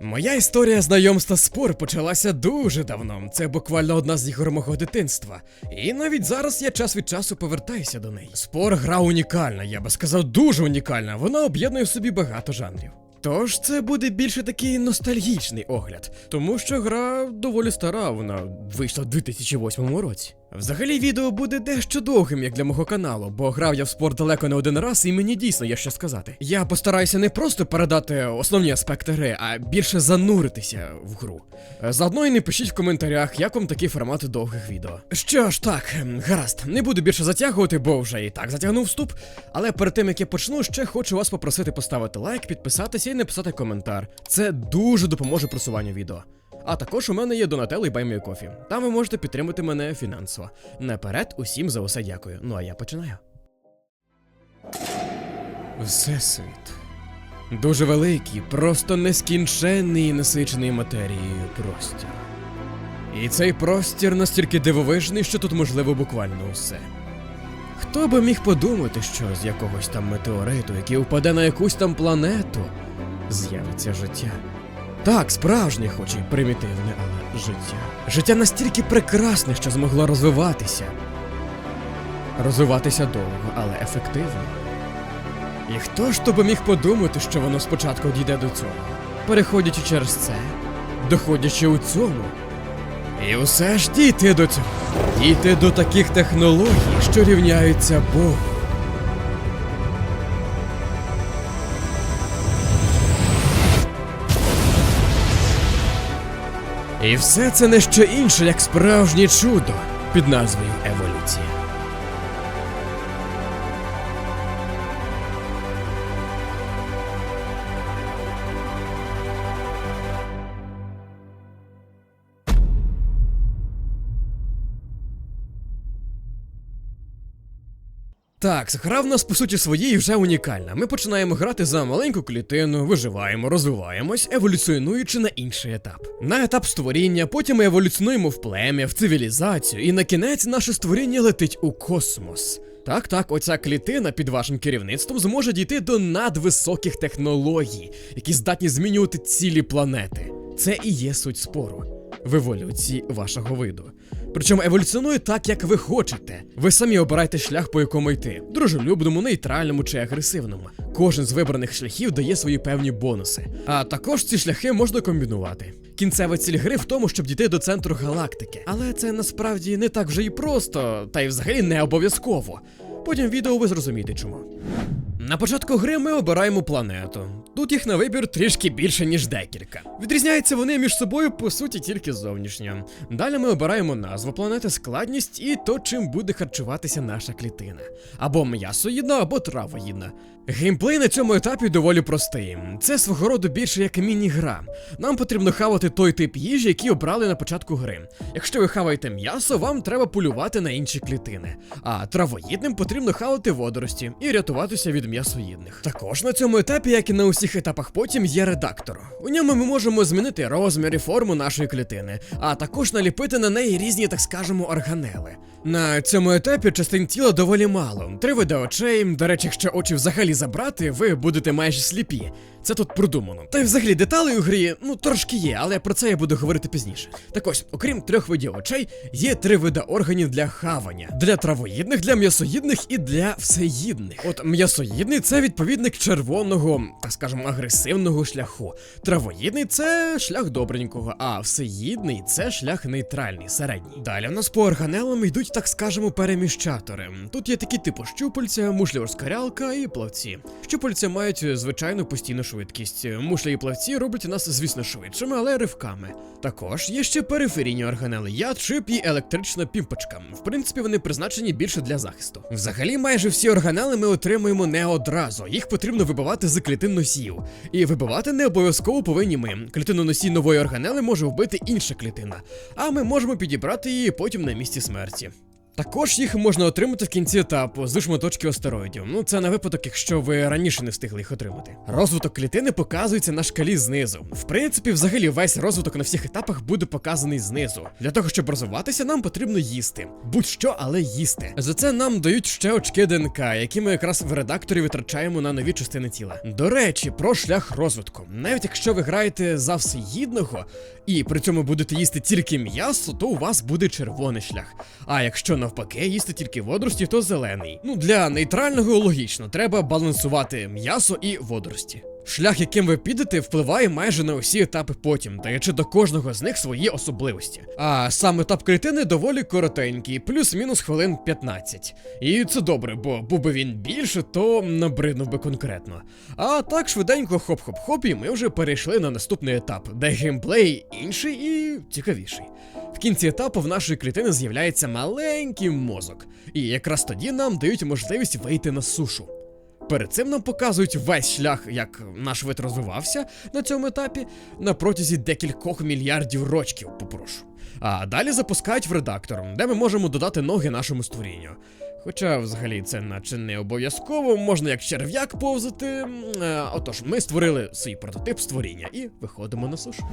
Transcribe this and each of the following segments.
Моя історія знайомства з спор почалася дуже давно. Це буквально одна з ігор мого дитинства. І навіть зараз я час від часу повертаюся до неї. Спор гра унікальна, я би сказав, дуже унікальна. Вона об'єднує в собі багато жанрів. Тож це буде більше такий ностальгічний огляд, тому що гра доволі стара, вона вийшла в 2008 році. Взагалі відео буде дещо довгим, як для мого каналу, бо грав я в спорт далеко не один раз, і мені дійсно є що сказати. Я постараюся не просто передати основні аспекти гри, а більше зануритися в гру. Заодно і не пишіть в коментарях, як вам такий формат довгих відео. Що ж, так, ем, гаразд, не буду більше затягувати, бо вже і так затягнув вступ. Але перед тим як я почну, ще хочу вас попросити поставити лайк, підписатися і написати коментар. Це дуже допоможе просуванню відео. А також у мене є Донателло і Баймієкофі. Там ви можете підтримати мене фінансово. Наперед усім за усе дякую. Ну а я починаю. Всесвіт. Дуже великий, просто нескінченний і насичений матерією простір. І цей простір настільки дивовижний, що тут можливо буквально усе. Хто би міг подумати, що з якогось там метеориту, який впаде на якусь там планету, з'явиться життя. Так, справжнє, хоч і примітивне, але життя. Життя настільки прекрасне, що змогло розвиватися. Розвиватися довго, але ефективно. І хто ж то би міг подумати, що воно спочатку дійде до цього, переходячи через це, доходячи у цьому. І усе ж дійти до цього. Дійти до таких технологій, що рівняються Богу. І все це не що інше, як справжнє чудо під назвою Еволюція. Так, гра в нас по суті своїй вже унікальна. Ми починаємо грати за маленьку клітину, виживаємо, розвиваємось, еволюціонуючи на інший етап. На етап створіння, потім ми еволюціонуємо в плем'я, в цивілізацію, і на кінець наше створіння летить у космос. Так, так, оця клітина під вашим керівництвом зможе дійти до надвисоких технологій, які здатні змінювати цілі планети. Це і є суть спору в еволюції вашого виду. Причому еволюціонує так, як ви хочете. Ви самі обирайте шлях, по якому йти: дружелюбному, нейтральному чи агресивному. Кожен з вибраних шляхів дає свої певні бонуси. А також ці шляхи можна комбінувати. Кінцева ціль гри в тому, щоб дійти до центру галактики. Але це насправді не так вже і просто, та й взагалі не обов'язково. Потім відео ви зрозумієте чому. На початку гри ми обираємо планету. Тут їх на вибір трішки більше, ніж декілька. Відрізняються вони між собою по суті тільки зовнішньо. Далі ми обираємо назву планети, складність і то, чим буде харчуватися наша клітина. Або м'ясоїдна, або травоїдна. Геймплей на цьому етапі доволі простий. Це свого роду більше як міні-гра. Нам потрібно хавати той тип їжі, який обрали на початку гри. Якщо ви хаваєте м'ясо, вам треба полювати на інші клітини. А травоїдним потрібно хавати водорості і рятуватися від м'ясоїдних. Також на цьому етапі, як і на усіх етапах потім, є редактор. У ньому ми можемо змінити розмір і форму нашої клітини, а також наліпити на неї різні, так скажемо, органели. На цьому етапі частин тіла доволі мало. Три види очей. До речі, якщо очі взагалі забрати, ви будете майже сліпі. Це тут продумано. Та й взагалі деталей у грі, ну трошки є, але про це я буду говорити пізніше. Так ось, окрім трьох видів очей, є три види органів для хавання: для травоїдних, для м'ясоїдних і для всеїдних. От м'ясоїдний це відповідник червоного, так скажемо, агресивного шляху. Травоїдний це шлях добренького, а всеїдний це шлях нейтральний, середній. Далі в нас по органелам йдуть, так скажемо, переміщатори. Тут є такі типу щупальця, мушлівоскарялка і плавці. Щупальця мають е, звичайну постійну швидкість. Мушлі і плавці роблять нас, звісно, швидшими, але ривками. Також є ще периферійні органели, яд, шип і електрична пімпочка. В принципі, вони призначені більше для захисту. Взагалі, майже всі органели ми отримуємо не одразу. Їх потрібно вибивати з клітин носіїв. І вибивати не обов'язково повинні ми. Клітину носій нової органели може вбити інша клітина, а ми можемо підібрати її потім на місці смерті. Також їх можна отримати в кінці етапу з шматочків астероїдів. Ну це на випадок, якщо ви раніше не встигли їх отримати. Розвиток клітини показується на шкалі знизу. В принципі, взагалі весь розвиток на всіх етапах буде показаний знизу. Для того, щоб розвиватися, нам потрібно їсти. Будь-що, але їсти. За це нам дають ще очки ДНК, які ми якраз в редакторі витрачаємо на нові частини тіла. До речі, про шлях розвитку. Навіть якщо ви граєте за всеїдного і при цьому будете їсти тільки м'ясо, то у вас буде червоний шлях. А якщо навпаки їсти тільки водорості, то зелений. Ну для нейтрального логічно, треба балансувати м'ясо і водорості. Шлях, яким ви підете, впливає майже на усі етапи потім, даючи до кожного з них свої особливості. А сам етап клітини доволі коротенький, плюс-мінус хвилин 15. І це добре, бо був би він більше, то набриднув би конкретно. А так швиденько хоп-хоп-хоп, і ми вже перейшли на наступний етап, де геймплей інший і цікавіший. В кінці етапу в нашої клітини з'являється маленький мозок, і якраз тоді нам дають можливість вийти на сушу. Перед цим нам показують весь шлях, як наш вид розвивався на цьому етапі на протязі декількох мільярдів рочків, попрошу. А далі запускають в редактор, де ми можемо додати ноги нашому створінню. Хоча, взагалі, це наче не обов'язково, можна як черв'як повзати. Е, Отож, ми створили свій прототип створіння і виходимо на сушу.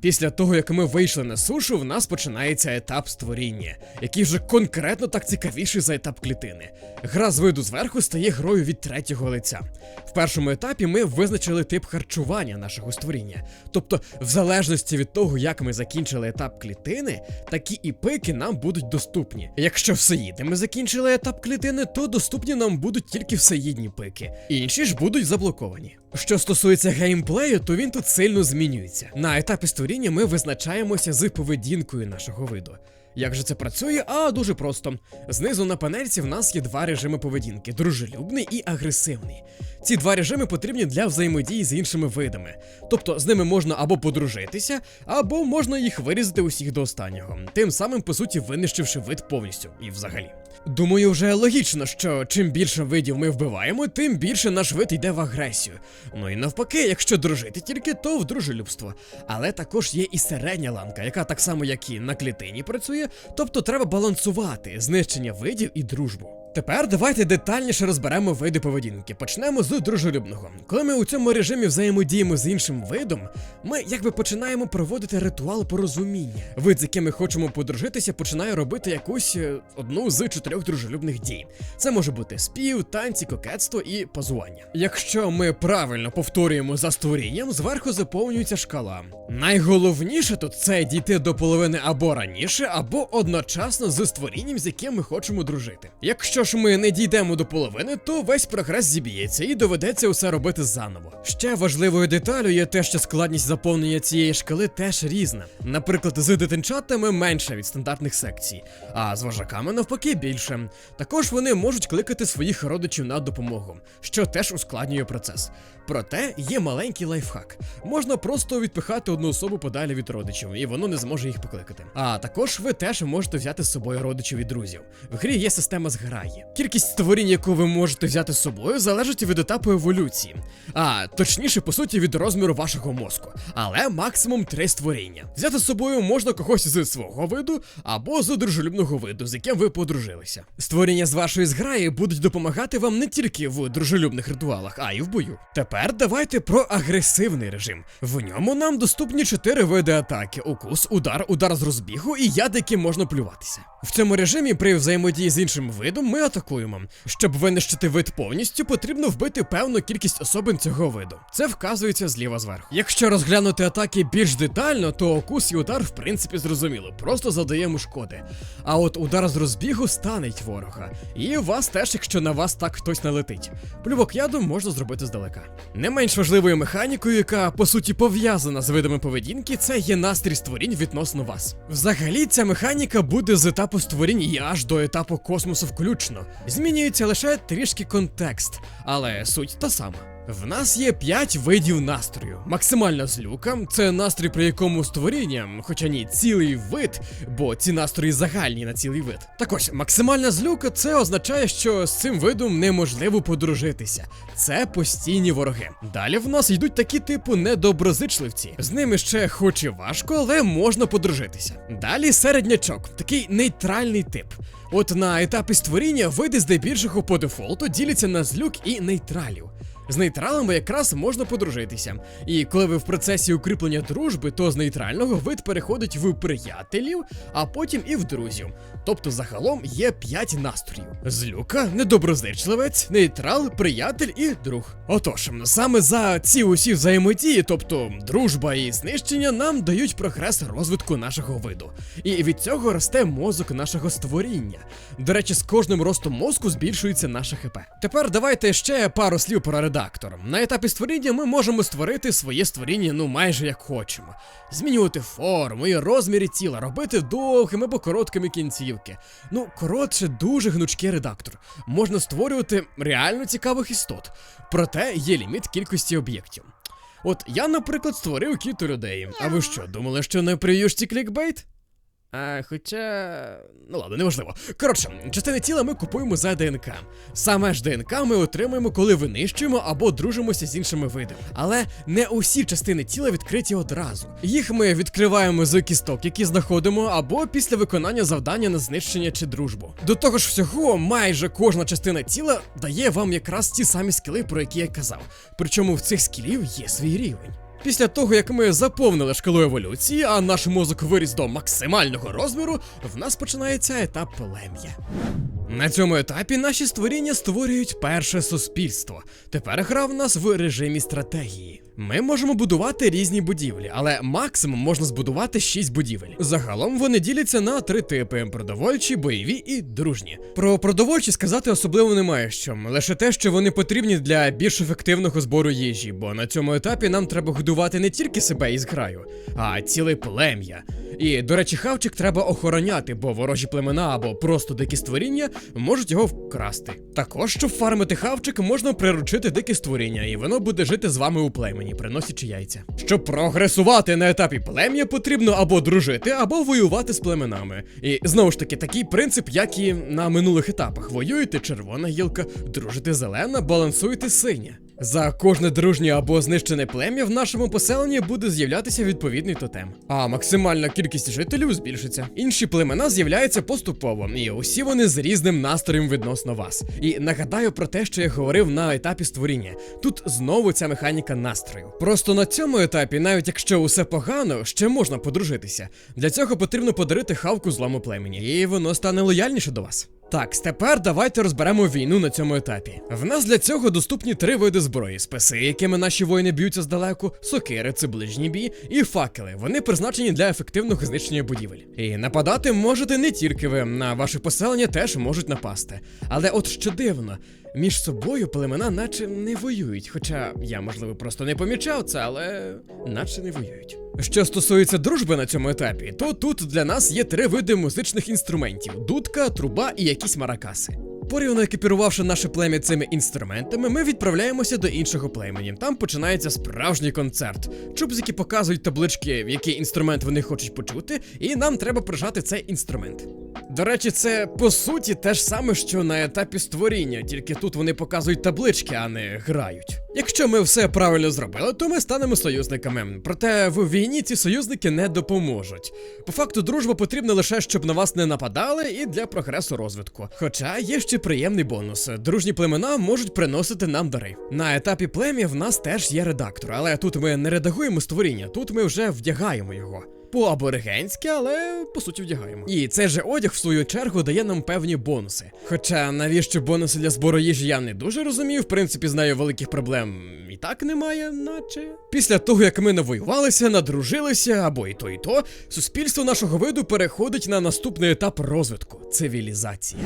Після того, як ми вийшли на сушу, в нас починається етап створіння, який вже конкретно так цікавіший за етап клітини. Гра з виду зверху стає грою від третього лиця. В першому етапі ми визначили тип харчування нашого створіння. Тобто, в залежності від того, як ми закінчили етап клітини, такі і пики нам будуть доступні. Якщо всеїди ми закінчили етап клітини, то доступні нам будуть тільки всеїдні пики. Інші ж будуть заблоковані. Що стосується геймплею, то він тут сильно змінюється. На етапі створіння ми визначаємося з поведінкою нашого виду. Як же це працює? А дуже просто. Знизу на панельці в нас є два режими поведінки: дружелюбний і агресивний. Ці два режими потрібні для взаємодії з іншими видами. Тобто з ними можна або подружитися, або можна їх вирізати усіх до останнього, тим самим, по суті, винищивши вид повністю і взагалі. Думаю, вже логічно, що чим більше видів ми вбиваємо, тим більше наш вид йде в агресію. Ну і навпаки, якщо дружити тільки, то в дружелюбство. Але також є і середня ланка, яка так само, як і на клітині працює, тобто треба балансувати знищення видів і дружбу. Тепер давайте детальніше розберемо види поведінки. Почнемо з дружелюбного. Коли ми у цьому режимі взаємодіємо з іншим видом, ми якби починаємо проводити ритуал порозуміння. Вид, з яким ми хочемо подружитися, починає робити якусь е, одну з чотирьох дружелюбних дій. Це може бути спів, танці, кокетство і позування. Якщо ми правильно повторюємо за створінням, зверху заповнюється шкала. Найголовніше тут це дійти до половини або раніше, або одночасно з створінням, з яким ми хочемо дружити. Якщо ж ми не дійдемо до половини, то весь прогрес зіб'ється і доведеться усе робити заново. Ще важливою деталю є те, що складність заповнення цієї шкали теж різна. Наприклад, з дитинчатами менше від стандартних секцій, а з вожаками навпаки більше. Також вони можуть кликати своїх родичів на допомогу, що теж ускладнює процес. Проте є маленький лайфхак. Можна просто відпихати одну особу подалі від родичів, і воно не зможе їх покликати. А також ви теж можете взяти з собою родичів і друзів. В грі є система зграї. Кількість створінь, яку ви можете взяти з собою, залежить від етапу еволюції. А точніше, по суті, від розміру вашого мозку. Але максимум три створіння. Взяти з собою можна когось з свого виду або з дружелюбного виду, з яким ви подружилися. Створіння з вашої зграї будуть допомагати вам не тільки в дружелюбних ритуалах, а й в бою. Тепер давайте про агресивний режим. В ньому нам доступні чотири види атаки: укус, удар, удар з розбігу і яд, яким можна плюватися. В цьому режимі при взаємодії з іншим видом ми атакуємо. Щоб винищити вид повністю, потрібно вбити певну кількість особин цього виду. Це вказується зліва зверху. Якщо розглянути атаки більш детально, то укус і удар в принципі зрозуміло, просто задаємо шкоди. А от удар з розбігу станеть ворога. І вас теж, якщо на вас так хтось налетить. Плювок яду можна зробити здалека. Не менш важливою механікою, яка по суті пов'язана з видами поведінки, це є настрій створінь відносно вас. Взагалі, ця механіка буде з етапу створінь і аж до етапу космосу включно. Змінюється лише трішки контекст, але суть та сама. В нас є 5 видів настрою. Максимальна злюка це настрій, при якому створіння, хоча ні, цілий вид, бо ці настрої загальні на цілий вид. Так ось, максимальна злюка це означає, що з цим видом неможливо подружитися. Це постійні вороги. Далі в нас йдуть такі типу недоброзичливці. З ними ще хоч і важко, але можна подружитися. Далі середнячок, такий нейтральний тип. От на етапі створіння види здебільшого по дефолту діляться на злюк і нейтралів. З нейтралами якраз можна подружитися. І коли ви в процесі укріплення дружби, то з нейтрального вид переходить в приятелів, а потім і в друзів. Тобто загалом є 5 настроїв: злюка, недоброзичливець, нейтрал, приятель і друг. Отож, саме за ці усі взаємодії, тобто дружба і знищення, нам дають прогрес розвитку нашого виду. І від цього росте мозок нашого створіння. До речі, з кожним ростом мозку збільшується наше ХП. Тепер давайте ще пару слів про редактор. На етапі створіння ми можемо створити своє створіння, ну майже як хочемо. Змінювати форму і розміри тіла, робити довгими або короткими кінцівки. Ну, коротше, дуже гнучкий редактор. Можна створювати реально цікавих істот. Проте є ліміт кількості об'єктів. От я, наприклад, створив кіту людей. А ви що, думали, що не приюшці клікбейт? А, хоча. Ну ладно, неважливо. Коротше, частини тіла ми купуємо за ДНК. Саме ж ДНК ми отримуємо, коли винищуємо або дружимося з іншими видами. Але не усі частини тіла відкриті одразу. Їх ми відкриваємо з кісток, які знаходимо, або після виконання завдання на знищення чи дружбу. До того ж всього, майже кожна частина тіла дає вам якраз ті самі скіли, про які я казав. Причому в цих скілів є свій рівень. Після того, як ми заповнили шкалу еволюції, а наш мозок виріс до максимального розміру, в нас починається етап плем'я. На цьому етапі наші створіння створюють перше суспільство. Тепер гра в нас в режимі стратегії. Ми можемо будувати різні будівлі, але максимум можна збудувати 6 будівель. Загалом вони діляться на три типи: продовольчі, бойові і дружні. Про продовольчі сказати особливо немає що, лише те, що вони потрібні для більш ефективного збору їжі, бо на цьому етапі нам треба годувати не тільки себе із граю, а ціле плем'я. І, до речі, хавчик треба охороняти, бо ворожі племена або просто дикі створіння можуть його вкрасти. Також, щоб фармити хавчик, можна приручити дике створіння, і воно буде жити з вами у племені, приносячи яйця. Щоб прогресувати на етапі плем'я, потрібно або дружити, або воювати з племенами. І знову ж таки, такий принцип, як і на минулих етапах: воюєте червона гілка, дружите зелена, балансуєте синя. За кожне дружнє або знищене плем'я в нашому поселенні буде з'являтися відповідний тотем. А максимальна кількість жителів збільшиться. Інші племена з'являються поступово, і усі вони з різним настроєм відносно вас. І нагадаю про те, що я говорив на етапі створіння. Тут знову ця механіка настрою. Просто на цьому етапі, навіть якщо усе погано, ще можна подружитися. Для цього потрібно подарити хавку зламу племені, і воно стане лояльніше до вас. Так, тепер давайте розберемо війну на цьому етапі. В нас для цього доступні три види зброї: списи, якими наші воїни б'ються здалеку, сокири, це ближній бій, і факели. Вони призначені для ефективного знищення будівель. І нападати можете не тільки ви, на ваше поселення теж можуть напасти. Але от що дивно. Між собою племена наче не воюють, хоча я, можливо, просто не помічав це, але наче не воюють. Що стосується дружби на цьому етапі, то тут для нас є три види музичних інструментів: дудка, труба і якісь маракаси. Порівно екіпірувавши наше плем'я цими інструментами, ми відправляємося до іншого племені. Там починається справжній концерт. Чубзики показують таблички, який інструмент вони хочуть почути, і нам треба прижати цей інструмент. До речі, це по суті те ж саме, що на етапі створіння, тільки тут вони показують таблички, а не грають. Якщо ми все правильно зробили, то ми станемо союзниками. Проте в війні ці союзники не допоможуть. По факту, дружба потрібна лише, щоб на вас не нападали, і для прогресу розвитку. Хоча є ще приємний бонус: дружні племена можуть приносити нам дари. На етапі плем'я в нас теж є редактор, але тут ми не редагуємо створіння, тут ми вже вдягаємо його по аборигенськи, але по суті вдягаємо. І цей же одяг, в свою чергу, дає нам певні бонуси. Хоча навіщо бонуси для збору їжі я не дуже розумію, в принципі, з нею великих проблем і так немає, наче. Після того, як ми навоювалися, надружилися, або і то, і то, суспільство нашого виду переходить на наступний етап розвитку цивілізація.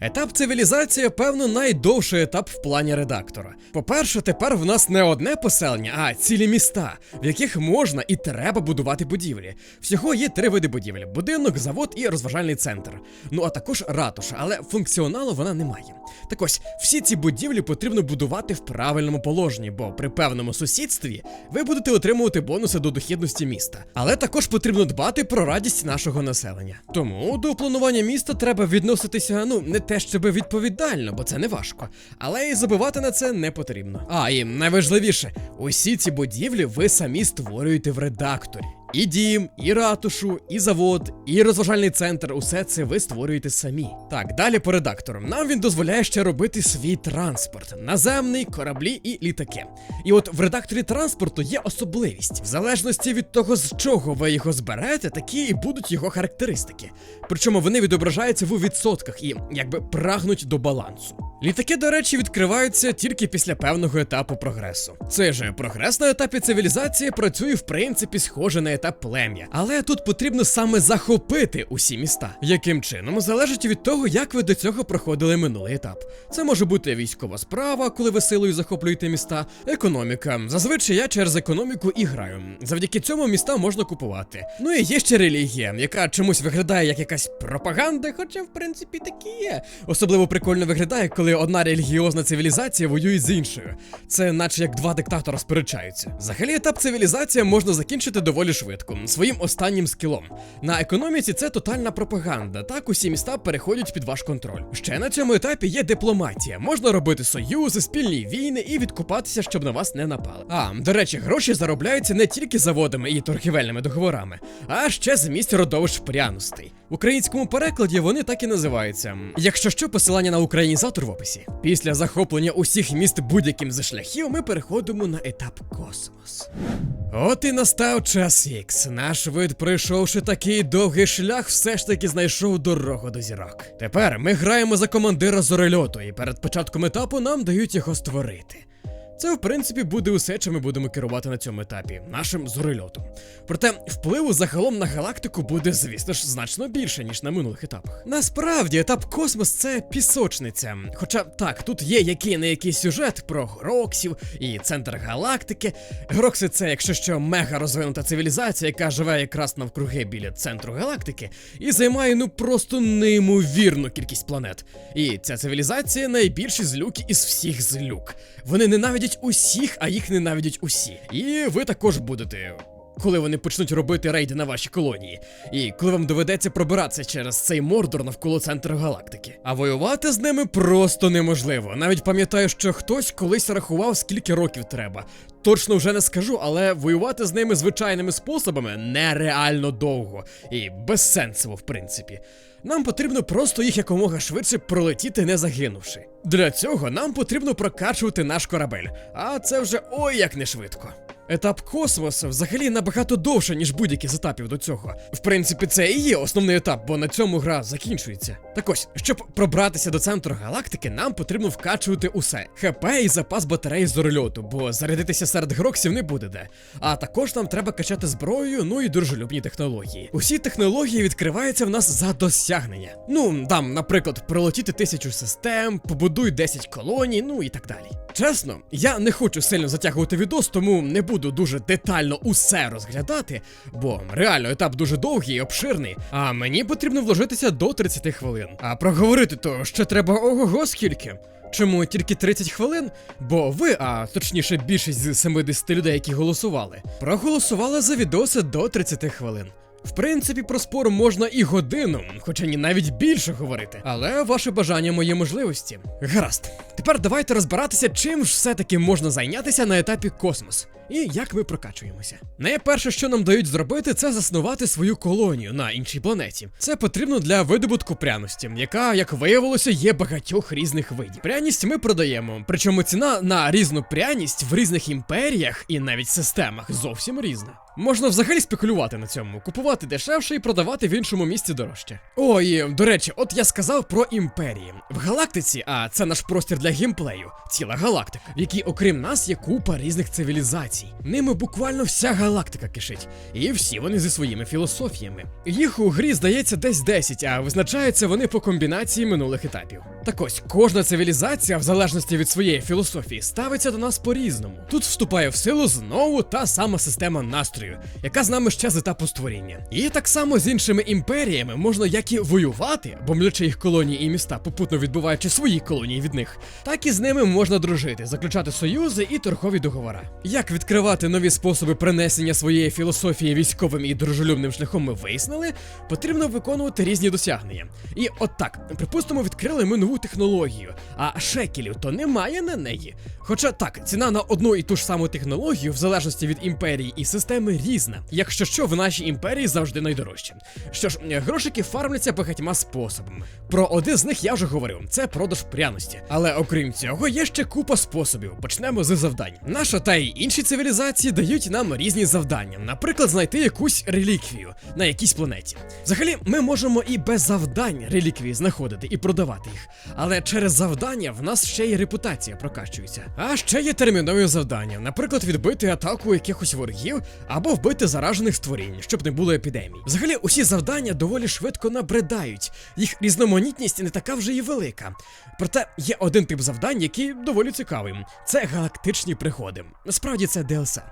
Етап цивілізація, певно, найдовший етап в плані редактора. По-перше, тепер в нас не одне поселення, а цілі міста, в яких можна і треба будувати будівлі. Всього є три види будівель: будинок, завод і розважальний центр. Ну а також ратуша, але функціоналу вона не має. Так ось, всі ці будівлі потрібно будувати в правильному положенні, бо при певному сусідстві ви будете отримувати бонуси до дохідності міста. Але також потрібно дбати про радість нашого населення. Тому до планування міста треба відноситися, ну не те, щоб відповідально, бо це не важко, але і забивати на це не потрібно. А і найважливіше, усі ці будівлі ви самі створюєте в редакторі. І дім, і ратушу, і завод, і розважальний центр усе це ви створюєте самі. Так, далі по редактору. Нам він дозволяє ще робити свій транспорт: наземний, кораблі і літаки. І от в редакторі транспорту є особливість. В залежності від того, з чого ви його зберете, такі і будуть його характеристики. Причому вони відображаються в відсотках і якби прагнуть до балансу. Літаки, до речі, відкриваються тільки після певного етапу прогресу. Цей же прогрес на етапі цивілізації працює в принципі схоже на етап плем'я, але тут потрібно саме захопити усі міста. Яким чином залежить від того, як ви до цього проходили минулий етап. Це може бути військова справа, коли ви силою захоплюєте міста, економіка. Зазвичай я через економіку і граю. Завдяки цьому міста можна купувати. Ну і є ще релігія, яка чомусь виглядає як якась пропаганда, хоча в принципі такі є. Особливо прикольно виглядає, коли одна релігіозна цивілізація воює з іншою. Це наче як два диктатора сперечаються. Взагалі, етап цивілізація можна закінчити доволі швидко, своїм останнім скілом. На економіці це тотальна пропаганда. Так усі міста переходять під ваш контроль. Ще на цьому етапі є дипломатія. Можна робити союзи, спільні війни і відкупатися, щоб на вас не напали. А до речі, гроші заробляються не тільки заводами і торгівельними договорами, а ще з місць родовищ пряностей. В українському перекладі вони так і називаються. Якщо що, посилання на українізатор в описі. Після захоплення усіх міст будь-яким зі шляхів ми переходимо на етап космос. От і настав час Ікс. Наш вид, пройшовши такий довгий шлях, все ж таки знайшов дорогу до зірок. Тепер ми граємо за командира зорельоту, і перед початком етапу нам дають його створити. Це, в принципі, буде усе, чим ми будемо керувати на цьому етапі, нашим зорельотом. Проте впливу загалом на галактику буде, звісно ж, значно більше, ніж на минулих етапах. Насправді, етап космос це пісочниця. Хоча так, тут є який не який сюжет про гроксів і центр галактики. Грокси це, якщо що, мега розвинута цивілізація, яка живе якраз навкруги біля центру галактики, і займає ну просто неймовірну кількість планет. І ця цивілізація найбільші злюки із всіх злюк. Вони ненавидять усіх, а їх ненавидять усі. І ви також будете. Коли вони почнуть робити рейди на ваші колонії, і коли вам доведеться пробиратися через цей мордор навколо центру галактики. А воювати з ними просто неможливо. Навіть пам'ятаю, що хтось колись рахував, скільки років треба. Точно вже не скажу, але воювати з ними звичайними способами нереально довго і безсенсово, в принципі. Нам потрібно просто їх якомога швидше пролетіти, не загинувши. Для цього нам потрібно прокачувати наш корабель, а це вже ой як не швидко. Етап космосу взагалі набагато довше, ніж будь-які з етапів до цього. В принципі, це і є основний етап, бо на цьому гра закінчується. Так ось, щоб пробратися до центру галактики, нам потрібно вкачувати усе: ХП і запас батарей з орельоту, бо зарядитися серед гроксів не буде де. А також нам треба качати зброю, ну і дружелюбні технології. Усі технології відкриваються в нас за досягнення. Ну, там, наприклад, пролетіти тисячу систем, побудуй 10 колоній, ну і так далі. Чесно, я не хочу сильно затягувати відос, тому не буду дуже детально усе розглядати, бо реально етап дуже довгий і обширний, а мені потрібно вложитися до 30 хвилин. А проговорити то ще треба ого-го скільки. Чому тільки 30 хвилин? Бо ви, а точніше більшість з 70 людей, які голосували, проголосували за відоси до 30 хвилин. В принципі, про спор можна і годину, хоча ні навіть більше говорити. Але ваше бажання мої можливості. Гаразд. Тепер давайте розбиратися, чим ж все-таки можна зайнятися на етапі космос. І як ми прокачуємося. Найперше, що нам дають зробити, це заснувати свою колонію на іншій планеті. Це потрібно для видобутку пряності, яка, як виявилося, є багатьох різних видів. Пряність ми продаємо, причому ціна на різну пряність в різних імперіях і навіть системах зовсім різна. Можна взагалі спекулювати на цьому, купувати дешевше і продавати в іншому місці дорожче. О, і до речі, от я сказав про імперії. В галактиці, а це наш простір для геймплею, ціла галактика, в якій, окрім нас, є купа різних цивілізацій. Цивілізацій. Ними буквально вся галактика кишить, і всі вони зі своїми філософіями. Їх у грі здається десь 10, а визначаються вони по комбінації минулих етапів. Так ось кожна цивілізація, в залежності від своєї філософії, ставиться до нас по-різному. Тут вступає в силу знову та сама система настрою, яка з нами ще з етапу створіння. І так само з іншими імперіями можна як і воювати, бомблячи їх колонії і міста, попутно відбуваючи свої колонії від них, так і з ними можна дружити, заключати союзи і торгові договори. Як відкривати нові способи принесення своєї філософії військовим і дружелюбним шляхом ми вияснили, потрібно виконувати різні досягнення. І от так, припустимо, відкрили ми нову технологію, а шекелів то немає на неї. Хоча так, ціна на одну і ту ж саму технологію, в залежності від імперії і системи, різна. Якщо що, в нашій імперії завжди найдорожче. Що ж, грошики фармляться багатьма способами. Про один з них я вже говорив: це продаж пряності. Але окрім цього, є ще купа способів. Почнемо з завдань. Наша та й інші цивілізації дають нам різні завдання. Наприклад, знайти якусь реліквію на якійсь планеті. Взагалі, ми можемо і без завдань реліквії знаходити і продавати їх. Але через завдання в нас ще й репутація прокачується. А ще є термінові завдання, наприклад, відбити атаку якихось ворогів або вбити заражених створінь, щоб не було епідемій. Взагалі, усі завдання доволі швидко набридають. Їх різноманітність не така вже і велика. Проте є один тип завдань, який доволі цікавий: це галактичні приходи. Насправді це deusa.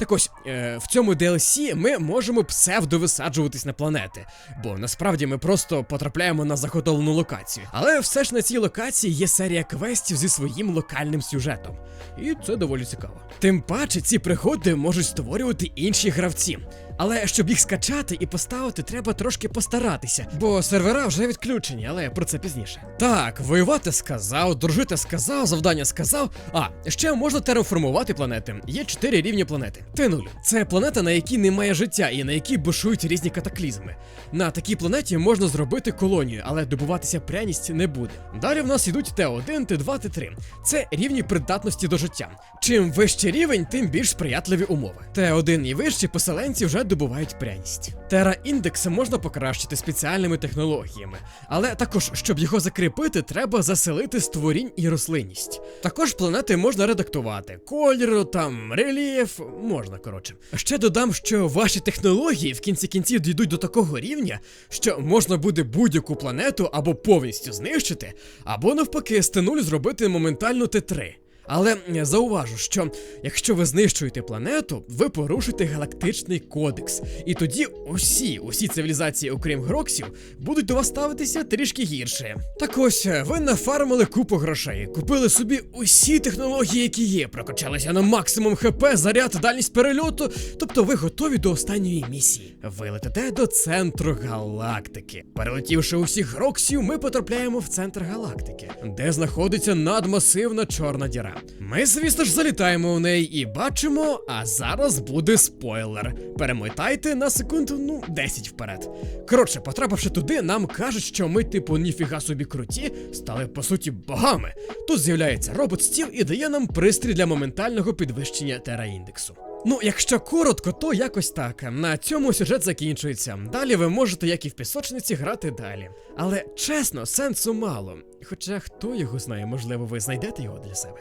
Так ось, е, в цьому DLC ми можемо псевдовисаджуватись на планети, бо насправді ми просто потрапляємо на заготовлену локацію. Але все ж на цій локації є серія квестів зі своїм локальним сюжетом. І це доволі цікаво. Тим паче, ці пригоди можуть створювати інші гравці. Але щоб їх скачати і поставити, треба трошки постаратися, бо сервера вже відключені, але про це пізніше. Так, воювати сказав, дружити сказав, завдання сказав. А ще можна терраформувати планети. Є чотири рівні планети. Т0 – це планета, на якій немає життя і на якій бушують різні катаклізми. На такій планеті можна зробити колонію, але добуватися пряність не буде. Далі в нас йдуть Т1, Т2, Т3. Це рівні придатності до життя. Чим вищий рівень, тим більш сприятливі умови. Т1 і вищі поселенці вже добувають пряність. Тера індекс можна покращити спеціальними технологіями, але також, щоб його закріпити, треба заселити створінь і рослинність. Також планети можна редактувати, колір, там рельєф, можна коротше. Ще додам, що ваші технології в кінці кінців дійдуть до такого рівня, що можна буде будь-яку планету або повністю знищити, або навпаки з Т0 зробити моментально Т3. Але е, зауважу, що якщо ви знищуєте планету, ви порушите галактичний кодекс. І тоді усі, усі цивілізації, окрім Гроксів, будуть до вас ставитися трішки гірше. Так ось, е, ви нафармили купу грошей, купили собі усі технології, які є, прокачалися на максимум ХП, заряд, дальність перельоту. Тобто ви готові до останньої місії. Ви летите до центру галактики. Перелетівши усіх Гроксів, ми потрапляємо в центр галактики, де знаходиться надмасивна чорна діра. Ми, звісно ж, залітаємо у неї і бачимо, а зараз буде спойлер. Перемотайте на секунду, ну, 10 вперед. Коротше, потрапивши туди, нам кажуть, що ми, типу, ніфіга собі круті, стали по суті богами. Тут з'являється робот стіл і дає нам пристрій для моментального підвищення тераіндексу. Ну, якщо коротко, то якось так. На цьому сюжет закінчується. Далі ви можете, як і в пісочниці, грати далі. Але чесно, сенсу мало. Хоча хто його знає, можливо, ви знайдете його для себе.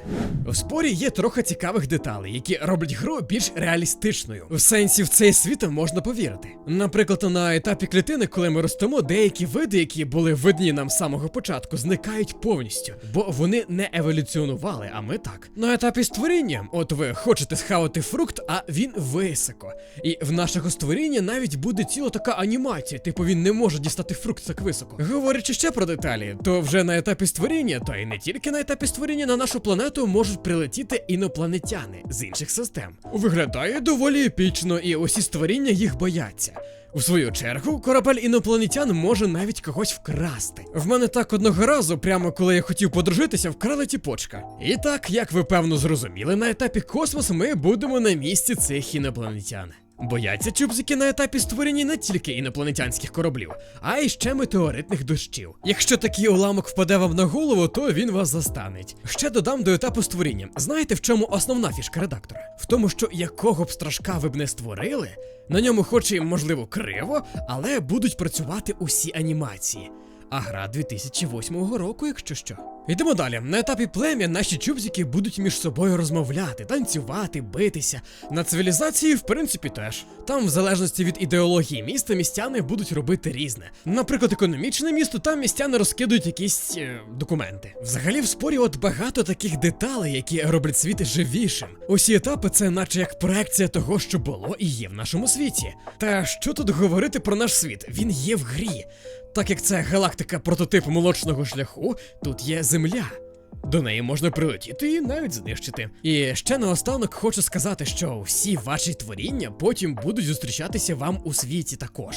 У спорі є трохи цікавих деталей, які роблять гру більш реалістичною. В сенсі в цей світ можна повірити. Наприклад, на етапі клітини, коли ми ростемо, деякі види, які були видні нам з самого початку, зникають повністю, бо вони не еволюціонували, а ми так. На етапі створіння, от ви хочете схавати фрукт, а він високо. І в нашого створіння навіть буде ціла така анімація, типу він не може дістати фрукт так високо. Говорячи ще про деталі, то вже на етапі створіння, та й не тільки на етапі створіння на нашу планету можуть прилетіти інопланетяни з інших систем. Виглядає доволі епічно, і усі створіння їх бояться. У свою чергу, корабель інопланетян може навіть когось вкрасти. В мене так одного разу, прямо коли я хотів подружитися, вкрали тіпочка. І так, як ви певно зрозуміли, на етапі космос ми будемо на місці цих інопланетян. Бояться чубзики на етапі створення не тільки інопланетянських кораблів, а й ще метеоритних дощів. Якщо такий уламок впаде вам на голову, то він вас застанеть. Ще додам до етапу створіння. Знаєте, в чому основна фішка редактора? В тому, що якого б страшка ви б не створили, на ньому хоч і можливо криво, але будуть працювати усі анімації. А гра 2008 року, якщо що. Йдемо далі. На етапі плем'я наші чубзики будуть між собою розмовляти, танцювати, битися. На цивілізації, в принципі, теж. Там, в залежності від ідеології міста, містяни будуть робити різне. Наприклад, економічне місто, там містяни розкидують якісь е, документи. Взагалі, в спорі от багато таких деталей, які роблять світ живішим. Усі етапи це наче як проекція того, що було і є в нашому світі. Та що тут говорити про наш світ? Він є в грі. Так як це галактика прототип молочного шляху, тут є земля. До неї можна прилетіти і навіть знищити. І ще наостанок хочу сказати, що всі ваші творіння потім будуть зустрічатися вам у світі також.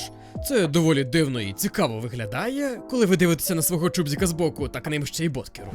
Це доволі дивно і цікаво виглядає, коли ви дивитеся на свого чубзика збоку, так ним ще й бот керує.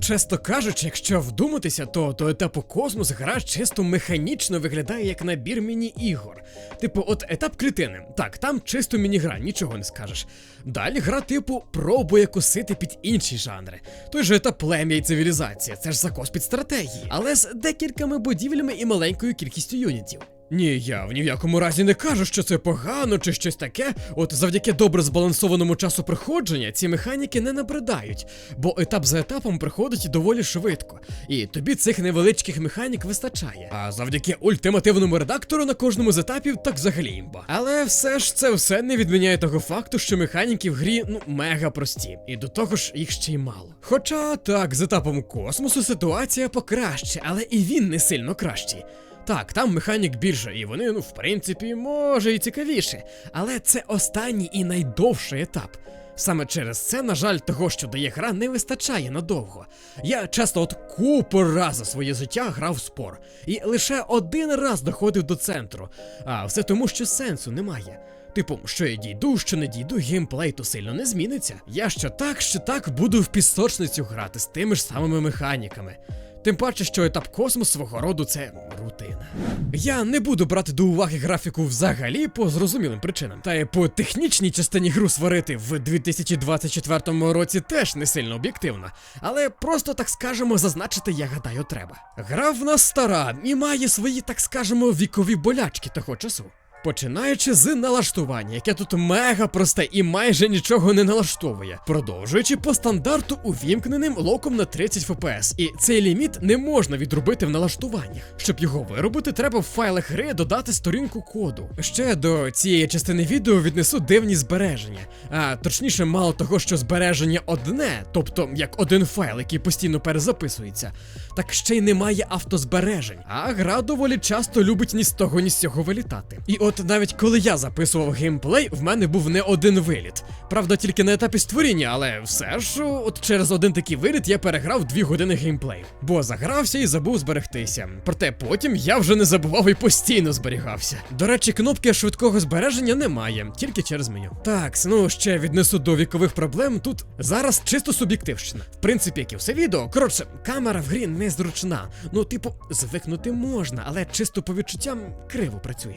Чесно кажучи, якщо вдуматися, то до етапу космос гра чисто механічно виглядає як набір міні-ігор. Типу, от етап клітини. Так, там чисто міні-гра, нічого не скажеш. Далі гра, типу, пробує косити під інші жанри. Той же етап плем'я і цивілізація, це ж закос під стратегії, але з декількома будівлями і маленькою кількістю юнітів. Ні, я в ні в якому разі не кажу, що це погано чи щось таке. От завдяки добре збалансованому часу проходження ці механіки не набридають, бо етап за етапом приходить доволі швидко, і тобі цих невеличких механік вистачає. А завдяки ультимативному редактору на кожному з етапів так взагалі імба. Але все ж це все не відміняє того факту, що механіки в грі ну мега прості, і до того ж їх ще й мало. Хоча так, з етапом космосу ситуація покраще, але і він не сильно кращий. Так, там механік більше, і вони, ну, в принципі, може і цікавіше. Але це останній і найдовший етап. Саме через це, на жаль, того, що дає гра, не вистачає надовго. Я часто от купу раз за своє життя грав в спор, і лише один раз доходив до центру. А все тому, що сенсу немає. Типу, що я дійду, що не дійду, геймплей то сильно не зміниться. Я що так, що так буду в пісочницю грати з тими ж самими механіками. Тим паче, що етап космос свого роду це рутина. Я не буду брати до уваги графіку взагалі по зрозумілим причинам. Та й по технічній частині гру сварити в 2024 році теж не сильно об'єктивно. Але просто так скажемо, зазначити, я гадаю, треба. Гра в нас стара і має свої, так скажемо, вікові болячки того часу. Починаючи з налаштування, яке тут мега просте і майже нічого не налаштовує, продовжуючи по стандарту увімкненим локом на 30 FPS, і цей ліміт не можна відробити в налаштуваннях. Щоб його виробити, треба в файлах гри додати сторінку коду. Ще до цієї частини відео віднесу дивні збереження. А точніше, мало того, що збереження одне, тобто як один файл, який постійно перезаписується, так ще й немає автозбережень. А гра доволі часто любить ні з того, ні з цього вилітати. І от навіть коли я записував геймплей, в мене був не один виліт. Правда, тільки на етапі створіння, але все ж, от через один такий виліт я переграв дві години геймплею. Бо загрався і забув зберегтися. Проте потім я вже не забував і постійно зберігався. До речі, кнопки швидкого збереження немає, тільки через меню. Так, ну ще віднесу до вікових проблем. Тут зараз чисто суб'єктивщина. В принципі, як і все відео. Коротше, камера в грі незручна. Ну, типу, звикнути можна, але чисто по відчуттям криво працює.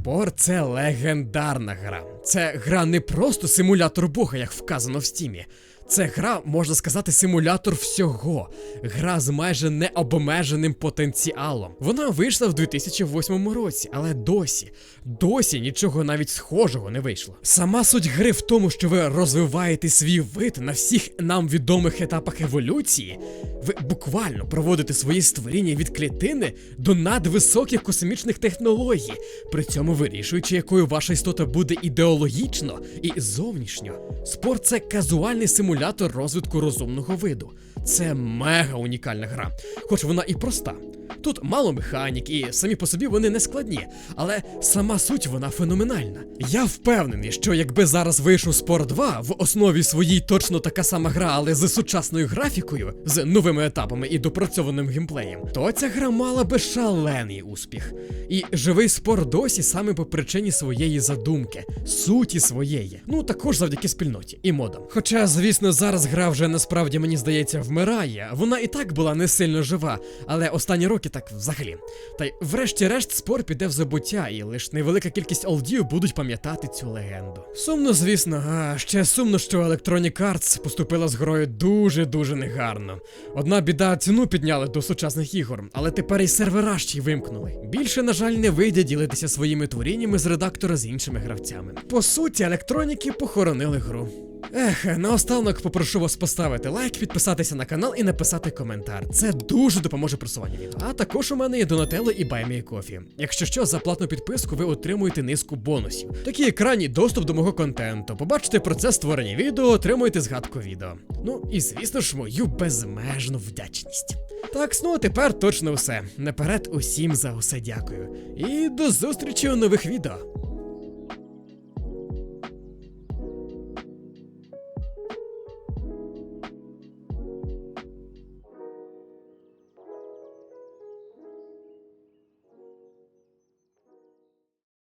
Спор це легендарна гра. Це гра не просто симулятор бога, як вказано в стімі. Це гра, можна сказати, симулятор всього. Гра з майже необмеженим потенціалом. Вона вийшла в 2008 році, але досі, досі нічого навіть схожого не вийшло. Сама суть гри в тому, що ви розвиваєте свій вид на всіх нам відомих етапах еволюції. Ви буквально проводите свої створіння від клітини до надвисоких космічних технологій, при цьому вирішуючи, якою ваша істота буде ідеологічно і зовнішньо. Спорт це казуальний симулятор розвитку розумного виду. Це мега унікальна гра, хоч вона і проста. Тут мало механік, і самі по собі вони не складні, але сама суть вона феноменальна. Я впевнений, що якби зараз вийшов Спор 2 в основі своїй точно така сама гра, але з сучасною графікою, з новими етапами і допрацьованим геймплеєм, то ця гра мала би шалений успіх. І живий спор досі саме по причині своєї задумки, суті своєї. Ну також завдяки спільноті і модам. Хоча, звісно, зараз гра вже насправді мені здається вмирає. Вона і так була не сильно жива, але останні роки так взагалі. Та й врешті-решт спор піде в забуття, і лише невелика кількість олдів будуть пам'ятати цю легенду. Сумно, звісно, а ще сумно, що Electronic Arts поступила з грою дуже-дуже негарно. Одна біда ціну підняли до сучасних ігор, але тепер і сервера ще й вимкнули. Більше, на жаль, не вийде ділитися своїми творіннями з редактора з іншими гравцями. По суті, електроніки похоронили гру. Ех, наостанок попрошу вас поставити лайк, підписатися на канал і написати коментар. Це дуже допоможе просуванню відео. А також у мене є Донателло і Баймі Кофі. Якщо що, за платну підписку ви отримуєте низку бонусів. Такі як ранній доступ до мого контенту. Побачите процес створення відео, отримуєте згадку відео. Ну і звісно ж, мою безмежну вдячність. Так, ну а тепер точно все. Наперед усім за усе дякую. І до зустрічі у нових відео.